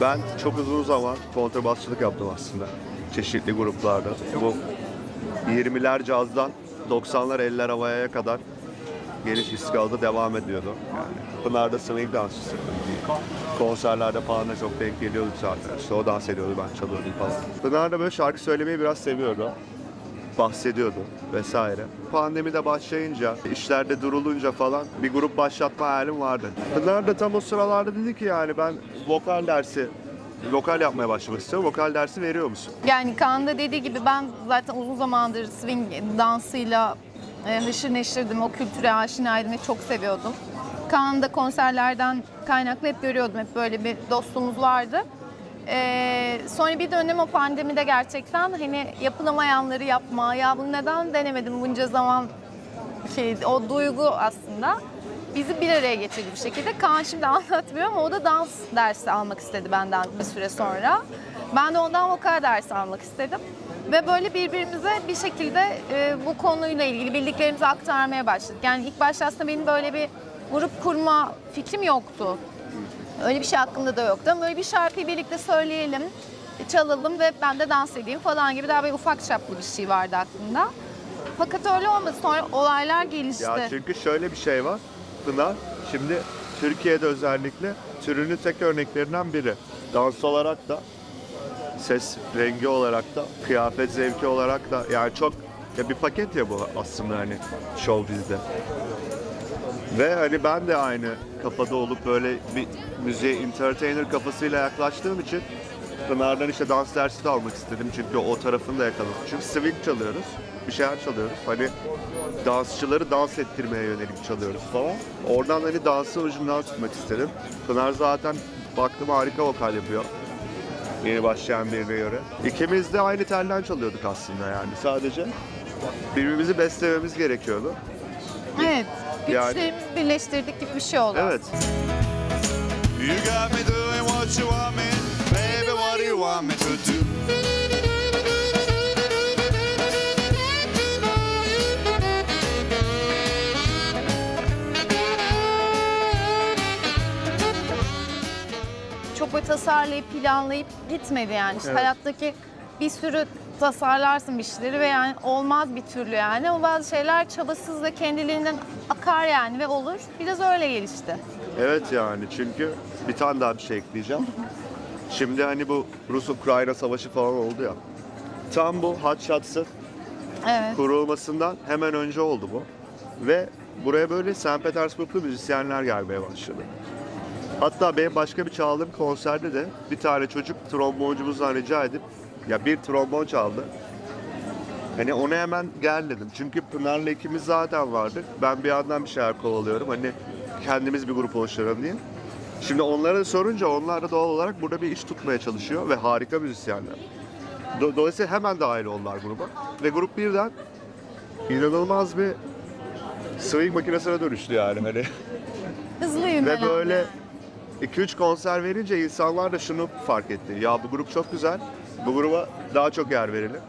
Ben çok uzun zaman kontrbasçılık yaptım aslında. Çeşitli gruplarda. Bu 20'ler cazdan 90'lar 50'ler havaya kadar geniş iskalada devam ediyordu. Yani Pınar'da swing dansçısı. Konserlerde falan da çok denk geliyorduk zaten. İşte o dans ediyordu, ben çalıyordum falan. Pınar da böyle şarkı söylemeyi biraz seviyordu. Bahsediyordu vesaire. Pandemide başlayınca, işlerde durulunca falan bir grup başlatma hayalim vardı. Pınar da tam o sıralarda dedi ki yani ben vokal dersi, vokal yapmaya başlamak istiyorum. Vokal dersi veriyor musun? Yani Kaan da dediği gibi ben zaten uzun zamandır swing dansıyla e, neşirdim. O kültüre aşinaydım ve çok seviyordum. Kaan'ı da konserlerden kaynaklı hep görüyordum. Hep böyle bir dostluğumuz vardı. E, sonra bir dönem o pandemide gerçekten hani yapılamayanları yapma, ya bunu neden denemedim bunca zaman şey, o duygu aslında bizi bir araya getirdi bir şekilde. Kaan şimdi anlatmıyor ama o da dans dersi almak istedi benden bir süre sonra. Ben de ondan vokal dersi almak istedim. Ve böyle birbirimize bir şekilde e, bu konuyla ilgili bildiklerimizi aktarmaya başladık. Yani ilk başta aslında benim böyle bir grup kurma fikrim yoktu. Öyle bir şey aklımda da yoktu böyle bir şarkıyı birlikte söyleyelim, çalalım ve ben de dans edeyim falan gibi daha böyle ufak çaplı bir şey vardı aklımda. Fakat öyle olmadı. Sonra olaylar gelişti. Ya çünkü şöyle bir şey var. Pınar şimdi Türkiye'de özellikle türünün tek örneklerinden biri. Dans olarak da, ses rengi olarak da, kıyafet zevki olarak da yani çok ya bir paket ya bu aslında hani show bizde. Ve hani ben de aynı kafada olup böyle bir müziğe entertainer kafasıyla yaklaştığım için Pınar'dan işte dans dersi de almak istedim çünkü o tarafını da yakaladım. Çünkü swing çalıyoruz, bir şeyler çalıyoruz. Hani dansçıları dans ettirmeye yönelik çalıyoruz falan. Oradan hani dansı ucundan tutmak istedim. Pınar zaten baktım harika vokal yapıyor. Yeni başlayan birine göre. İkimiz de aynı telden çalıyorduk aslında yani. Sadece birbirimizi beslememiz gerekiyordu. Evet. Yani- Güçlerimizi birleştirdik gibi bir şey oldu. Evet. You got me doing what you want me, baby. What do you want me to do? Çok böyle tasarlayıp planlayıp gitmedi yani. İşte Evet. hayattaki bir sürü tasarlarsın bir şeyleri ve yani olmaz bir türlü yani. O bazı şeyler çabasız ve kendiliğinden akar yani ve olur. Biraz öyle gelişti. Evet yani çünkü bir tane daha bir şey ekleyeceğim. Şimdi hani bu Rus-Ukrayna savaşı falan oldu ya. Tam bu Hot Shots'ın Evet. kurulmasından hemen önce oldu bu. Ve buraya böyle St. Petersburglu müzisyenler gelmeye başladı. Hatta benim başka bir çaldığım konserde de bir tane çocuk tromboncumuzdan rica edip ya bir trombon çaldı. Hani ona hemen gel dedim. Çünkü Pınar'la ikimiz zaten vardık. Ben bir yandan bir şeyler kovalıyorum. Hani kendimiz bir grup oluşturalım diye. Şimdi onlara sorunca onlar da doğal olarak burada bir iş tutmaya çalışıyor ve harika müzisyenler. Do- Dolayısıyla hemen dahil oldular gruba. Ve grup birden inanılmaz bir swing makinesine dönüştü yani hani. Hızlı Ve yümelen. böyle 2-3 konser verince insanlar da şunu fark etti. Ya bu grup çok güzel. Bu gruba daha çok yer verelim.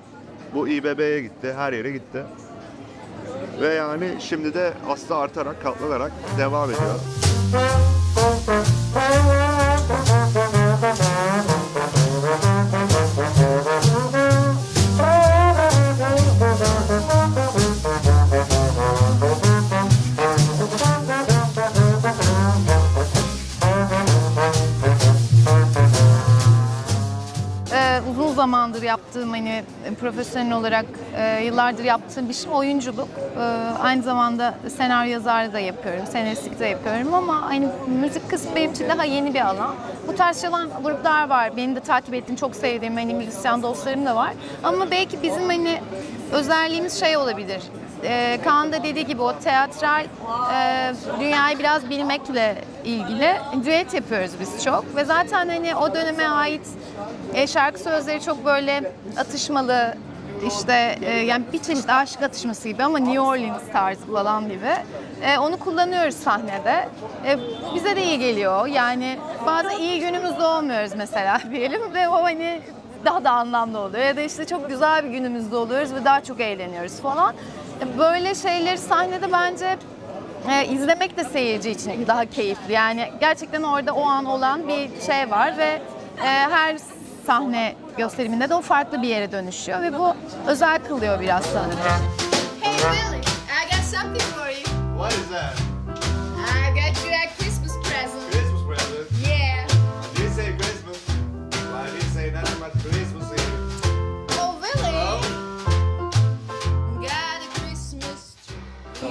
Bu İBB'ye gitti, her yere gitti. Ve yani şimdi de aslında artarak, katlanarak devam ediyor. Yaptığım hani profesyonel olarak e, yıllardır yaptığım bir şey oyunculuk. Ee, aynı zamanda senaryo yazarlığı da yapıyorum, senaristlik de yapıyorum ama hani müzik kısmı benim için daha yeni bir alan. Bu tarz çalan gruplar var. Benim de takip ettiğim, çok sevdiğim hani müzisyen dostlarım da var. Ama belki bizim hani özelliğimiz şey olabilir. Ee, Kaan da dediği gibi o teatral e, dünyayı biraz bilmekle ilgili düet yapıyoruz biz çok ve zaten hani o döneme ait e, şarkı sözleri çok böyle atışmalı işte e, yani bir çeşit aşık atışması gibi ama New Orleans tarzı falan gibi. E, onu kullanıyoruz sahnede. E, bize de iyi geliyor. Yani bazen iyi günümüzde olmuyoruz mesela diyelim ve o hani daha da anlamlı oluyor. Ya da işte çok güzel bir günümüzde oluyoruz ve daha çok eğleniyoruz falan. Böyle şeyleri sahnede bence e, izlemek de seyirci için daha keyifli. Yani gerçekten orada o an olan bir şey var ve e, her sahne gösteriminde de o farklı bir yere dönüşüyor ve bu özel kılıyor biraz sanırım. Hey Billy, I got something for you. What is that?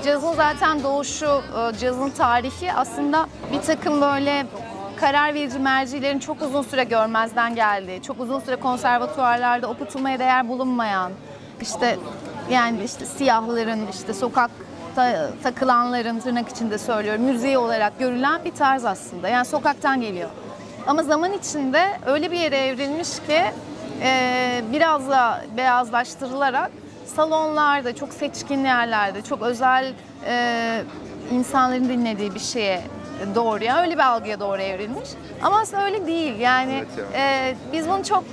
Cazın zaten doğuşu, e, cazın tarihi aslında bir takım böyle karar verici mercilerin çok uzun süre görmezden geldiği, çok uzun süre konservatuvarlarda okutulmaya değer bulunmayan, işte yani işte siyahların, işte sokakta takılanların tırnak içinde söylüyorum, müziği olarak görülen bir tarz aslında. Yani sokaktan geliyor. Ama zaman içinde öyle bir yere evrilmiş ki e, biraz da beyazlaştırılarak salonlarda, çok seçkin yerlerde, çok özel e, insanların dinlediği bir şeye doğru ya öyle bir algıya doğru evrilmiş. Ama aslında öyle değil. Yani Evet ya. e, biz bunu çok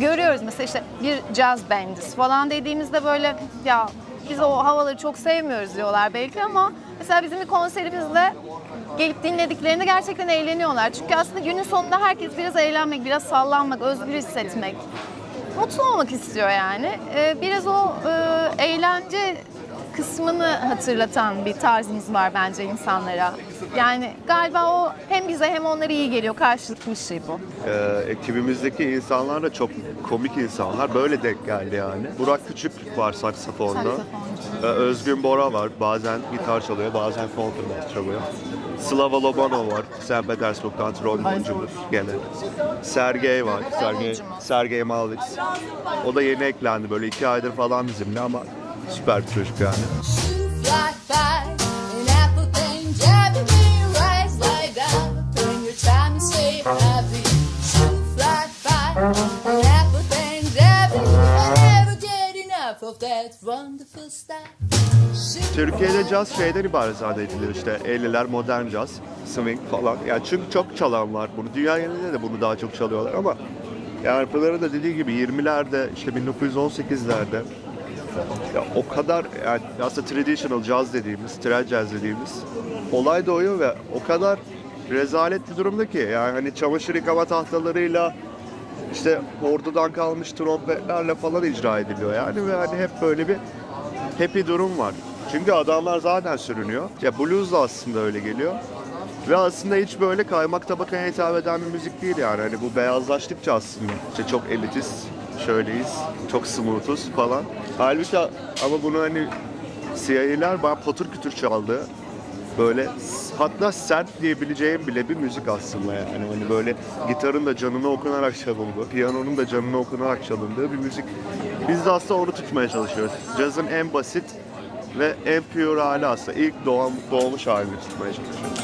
görüyoruz. Mesela işte bir jazz bandiz falan dediğimizde böyle ya biz o havaları çok sevmiyoruz diyorlar belki ama mesela bizim bir konserimizde gelip dinlediklerinde gerçekten eğleniyorlar. Çünkü aslında günün sonunda herkes biraz eğlenmek, biraz sallanmak, özgür hissetmek, mutlu olmak istiyor yani. Ee, biraz o e, eğlence kısmını hatırlatan bir tarzımız var bence insanlara. Yani galiba o hem bize hem onlara iyi geliyor. Karşılıklı bir şey bu. Ee, ekibimizdeki insanlar da çok komik insanlar. Böyle denk geldi yani. Burak Küçük var saksafonda. Saksafoncu. Ee, Özgün Bora var. Bazen gitar çalıyor, bazen kontrbass çalıyor. Slava Lobanov var. St. Petersburg'dan trombonumuz gene. Sergey var. Sergey? Sergey Malvix. O da yeni eklendi. Böyle iki aydır falan bizimle ama süper bir çocuk yani. Türkiye'de caz şeyden ibaret zannedilir işte 50'ler modern caz, swing falan. Yani çünkü çok çalan var bunu. Dünya genelinde de bunu daha çok çalıyorlar ama yani Pınar'ın da dediği gibi 20'lerde işte 1918'lerde ya o kadar yani aslında traditional jazz dediğimiz, trad jazz dediğimiz olay doğuyor ve o kadar rezalet bir durumda ki yani hani çamaşır yıkama tahtalarıyla işte ordudan kalmış trompetlerle falan icra ediliyor yani ve hani hep böyle bir happy durum var. Çünkü adamlar zaten sürünüyor. Ya blues da aslında öyle geliyor. Ve aslında hiç böyle kaymak tabakaya hitap eden bir müzik değil yani. Hani bu beyazlaştıkça aslında işte çok elitist, şöyleyiz, çok smoothuz falan. Halbuki ama bunu hani siyahiler bana patır kütür çaldı. Böyle hatta sert diyebileceğim bile bir müzik aslında yani. Hani böyle gitarın da canına okunarak çalındığı, piyanonun da canına okunarak çalındığı bir müzik. Biz de aslında onu tutmaya çalışıyoruz. Cazın en basit ve en pure hali aslında. ilk doğan, doğmuş halini tutmaya çalışıyoruz.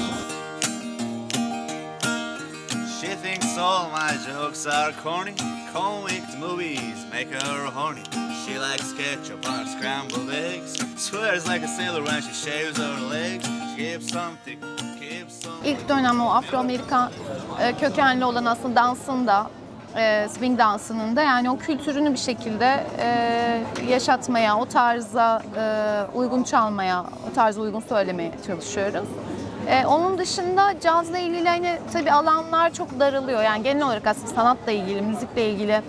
Thinks all my jokes are corny. Convict movies make her horny. She likes ketchup on scrambled eggs. Swears like a sailor when she shaves her legs. She gives something. İlk dönem o Afro-Amerikan e, kökenli olan aslında dansın da e, swing dansının da yani o kültürünü bir şekilde e, yaşatmaya, o tarza e, uygun çalmaya, o tarza uygun söylemeye çalışıyoruz. E, onun dışında cazla ilgili hani tabii alanlar çok daralıyor. Yani genel olarak aslında sanatla ilgili, müzikle ilgili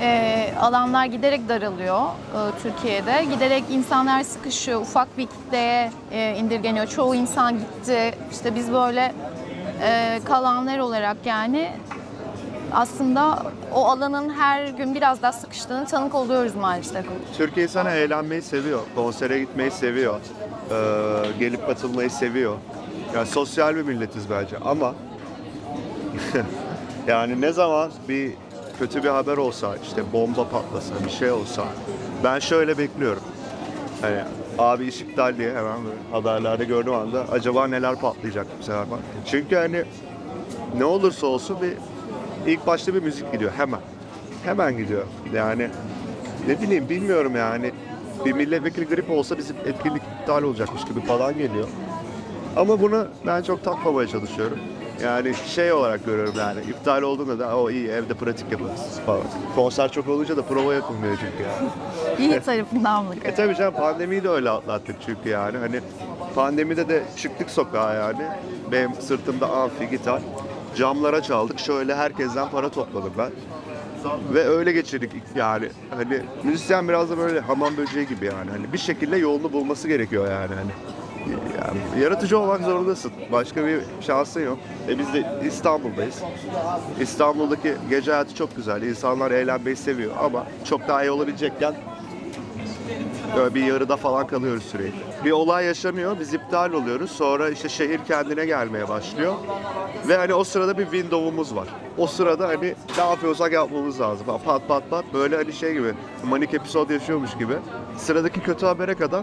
e, alanlar giderek daralıyor e, Türkiye'de. Giderek insanlar sıkışıyor, ufak bir kitleye e, indirgeniyor. Çoğu insan gitti. İşte biz böyle e, kalanlar olarak yani aslında o alanın her gün biraz daha sıkıştığını tanık oluyoruz maalesef. Türkiye sana eğlenmeyi seviyor, konsere gitmeyi seviyor, ee, gelip katılmayı seviyor. Yani sosyal bir milletiz bence ama yani ne zaman bir kötü bir haber olsa, işte bomba patlasa, bir şey olsa ben şöyle bekliyorum. Hani abi iş iptal diye hemen haberlerde gördüğüm anda acaba neler patlayacak bu sefer. Çünkü hani ne olursa olsun bir ilk başta bir müzik gidiyor hemen. Hemen gidiyor. Yani ne bileyim bilmiyorum yani. Bir milletvekili grip olsa bizim etkinlik iptal olacakmış gibi falan geliyor. Ama bunu ben çok takmamaya çalışıyorum. Yani şey olarak görüyorum yani iptal olduğunda da o iyi evde pratik yaparız falan. Konser çok olunca da prova yapılmıyor çünkü yani. İyi tarafından mı? E tabii canım pandemiyi de öyle atlattık çünkü yani hani pandemide de çıktık sokağa yani. Benim sırtımda amfi, gitar. Camlara çaldık. Şöyle herkesten para topladım ben. Ve öyle geçirdik yani. Hani müzisyen biraz da böyle hamam böceği gibi yani. Hani bir şekilde yolunu bulması gerekiyor yani hani. Yani yaratıcı olmak zorundasın. Başka bir şansın yok. E biz de İstanbul'dayız. İstanbul'daki gece hayatı çok güzel. İnsanlar eğlenmeyi seviyor ama çok daha iyi olabilecekken Böyle bir yarıda falan kalıyoruz sürekli. Bir olay yaşanıyor, biz iptal oluyoruz. Sonra işte şehir kendine gelmeye başlıyor. Ve hani o sırada bir window'umuz var. O sırada hani ne yapıyorsak yapmamız lazım. Pat pat pat böyle hani şey gibi, manik episod yaşıyormuş gibi. Sıradaki kötü habere kadar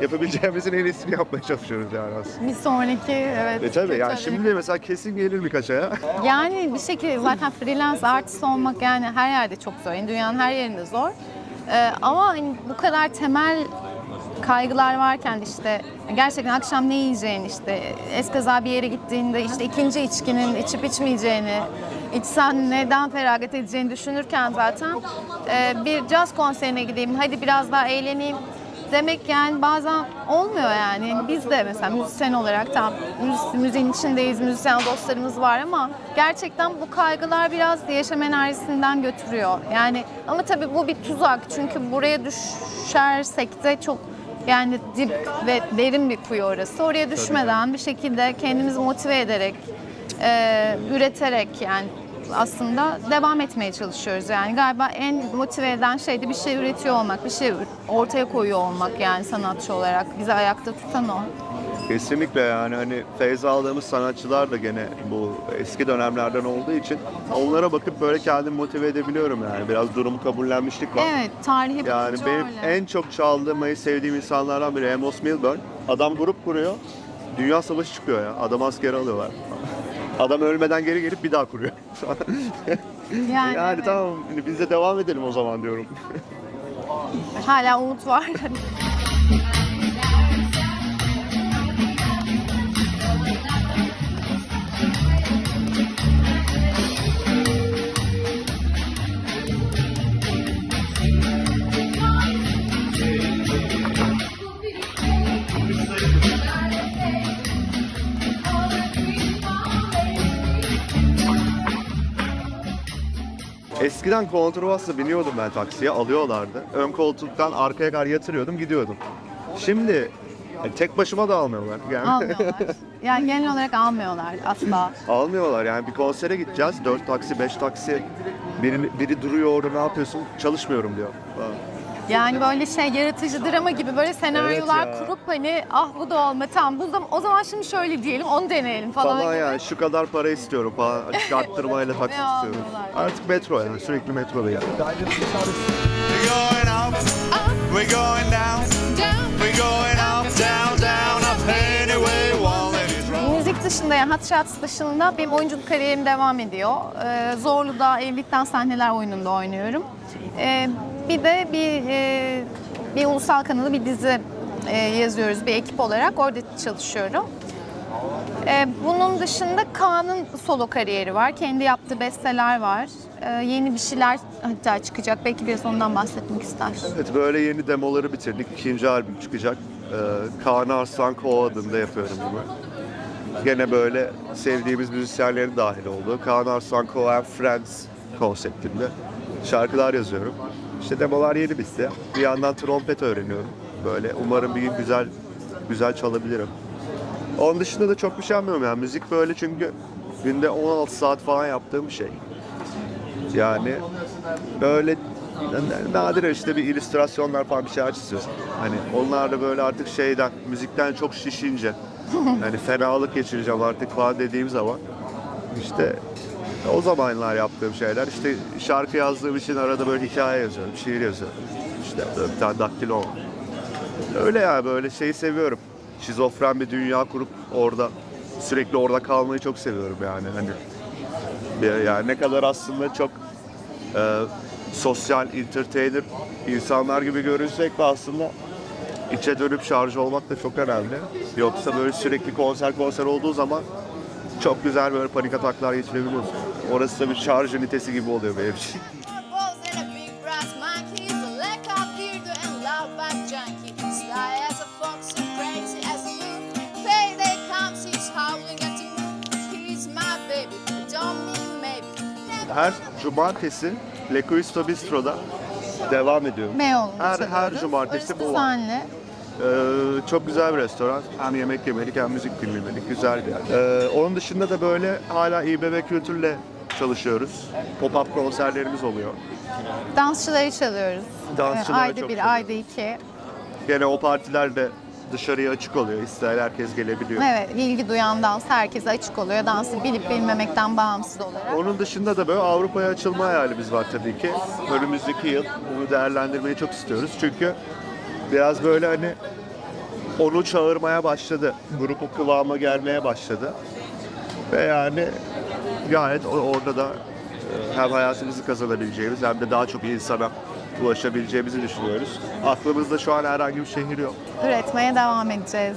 yapabileceğimizin en iyisini yapmaya çalışıyoruz yani aslında. Bir sonraki evet. E tabii yani şimdi mesela kesin gelir birkaç aya. Yani bir şekilde zaten freelance artist olmak yani her yerde çok zor. Yani dünyanın her yerinde zor. Ee, ama hani bu kadar temel kaygılar varken işte gerçekten akşam ne yiyeceğini işte eskaza bir yere gittiğinde işte ikinci içkinin içip içmeyeceğini içsen neden feragat edeceğini düşünürken zaten e, bir caz konserine gideyim hadi biraz daha eğleneyim demek yani bazen olmuyor yani. Yani Biz de mesela müzisyen olarak tam müzi- müziğin içindeyiz, müzisyen dostlarımız var ama gerçekten bu kaygılar biraz yaşam enerjisinden götürüyor. Yani ama tabii bu bir tuzak çünkü buraya düşersek de çok yani dip ve derin bir kuyu orası. Oraya düşmeden bir şekilde kendimizi motive ederek, e, üreterek yani aslında devam etmeye çalışıyoruz. Yani galiba en motive eden şey de bir şey üretiyor olmak, bir şey ortaya koyuyor olmak yani sanatçı olarak. Bizi ayakta tutan o. Kesinlikle yani hani feyz aldığımız sanatçılar da gene bu eski dönemlerden olduğu için onlara bakıp böyle kendimi motive edebiliyorum yani. Biraz durumu kabullenmişlik var. Evet, tarihi Yani bakınca benim öyle. en çok çaldığım, sevdiğim insanlardan biri Amos Milburn. Adam grup kuruyor. Dünya savaşı çıkıyor ya. Adam askeri alıyorlar. Adam ölmeden geri gelip bir daha kuruyor. Yani, yani evet. tamam biz de devam edelim o zaman diyorum. Hala umut var. Eskiden kontrbasla biniyordum ben taksiye, alıyorlardı. Ön koltuktan arkaya kadar yatırıyordum, gidiyordum. Şimdi e, tek başıma da almıyorlar. Yani almıyorlar. Yani genel olarak almıyorlar asla. almıyorlar yani bir konsere gideceğiz. 4 taksi, 5 taksi. Biri, biri duruyor orada ne yapıyorsun? Çalışmıyorum diyor. falan. Yani böyle şey yaratıcı drama gibi böyle senaryolar Evet ya. kurup hani ah bu da olma tamam bu zaman, o zaman şimdi şöyle diyelim onu deneyelim falan, Falan gibi. yani şu kadar para istiyorum falan. Arttırmayla taksi istiyorum. Artık metro yani sürekli metro yani. We're going up, we're going down, we're going up, down, down, up anyway, one let it roll. Müzik dışında yani Hot Shots dışında benim oyunculuk kariyerim devam ediyor. Ee, Zorlu'da Evlilikten Sahneler oyununda oynuyorum. Ee, bir de bir e, bir ulusal kanalı bir dizi e, yazıyoruz bir ekip olarak. Orada çalışıyorum. Ee, bunun dışında Kaan'ın solo kariyeri var. Kendi yaptığı besteler var. Ee, yeni bir şeyler hatta çıkacak. Belki biraz ondan bahsetmek ister. Evet böyle yeni demoları bitirdik. İkinci albüm çıkacak. Ee, Kaan Arslan Ko adında yapıyorum bunu. Gene böyle sevdiğimiz müzisyenlerin dahil olduğu Kaan Arslan Co and Friends konseptinde şarkılar yazıyorum. İşte demolar yeni bitti. Bir yandan trompet öğreniyorum. Böyle umarım bir gün güzel güzel çalabilirim. Onun dışında da çok bir şey yapmıyorum yani. Müzik böyle çünkü günde 16 saat falan yaptığım bir şey. Yani böyle nadir işte bir illüstrasyonlar falan bir şeyler çiziyorsun. Hani onlar da böyle artık şeyden, müzikten çok şişince, hani fenalık geçireceğim artık falan dediğim zaman işte o zamanlar yaptığım şeyler. İşte şarkı yazdığım için arada böyle hikaye yazıyorum, şiir yazıyorum. İşte bir tane daktilo. Öyle ya böyle şeyi seviyorum. Şizofren bir dünya kurup orada sürekli orada kalmayı çok seviyorum yani. Hani yani ne kadar aslında çok e, sosyal, entertainer insanlar gibi görünsek de aslında içe dönüp şarj olmak da çok önemli. Yoksa böyle sürekli konser konser olduğu zaman çok güzel böyle panik ataklar geçirebiliyorsun. Orası da bir şarj ünitesi gibi oluyor benim için. Her cumartesi Le Cuisto Bistro'da devam ediyor. Beyoğlu'na Her, her cumartesi bu var. düzenli. Ee, çok güzel bir restoran. Hem yemek yemelik hem müzik dinlemelik. Güzel bir yer. Ee, onun dışında da böyle hala İBB Kültür'le çalışıyoruz. Pop-up konserlerimiz oluyor. Dansçıları çalıyoruz. Dansçıları Ee, ayda çok bir, ayda iki. Gene o partiler de dışarıya açık oluyor. İsteyen herkes gelebiliyor. Evet, ilgi duyan dans herkese açık oluyor. Dansı bilip bilmemekten bağımsız olarak. Onun dışında da böyle Avrupa'ya açılma hayalimiz var tabii ki. Önümüzdeki yıl bunu değerlendirmeyi çok istiyoruz. Çünkü biraz böyle hani onu çağırmaya başladı. Grup o kıvama gelmeye başladı. Ve yani gayet orada da e, hem hayatımızı kazanabileceğimiz hem de daha çok insana ulaşabileceğimizi düşünüyoruz. Aklımızda şu an herhangi bir şehir yok. Üretmeye devam edeceğiz.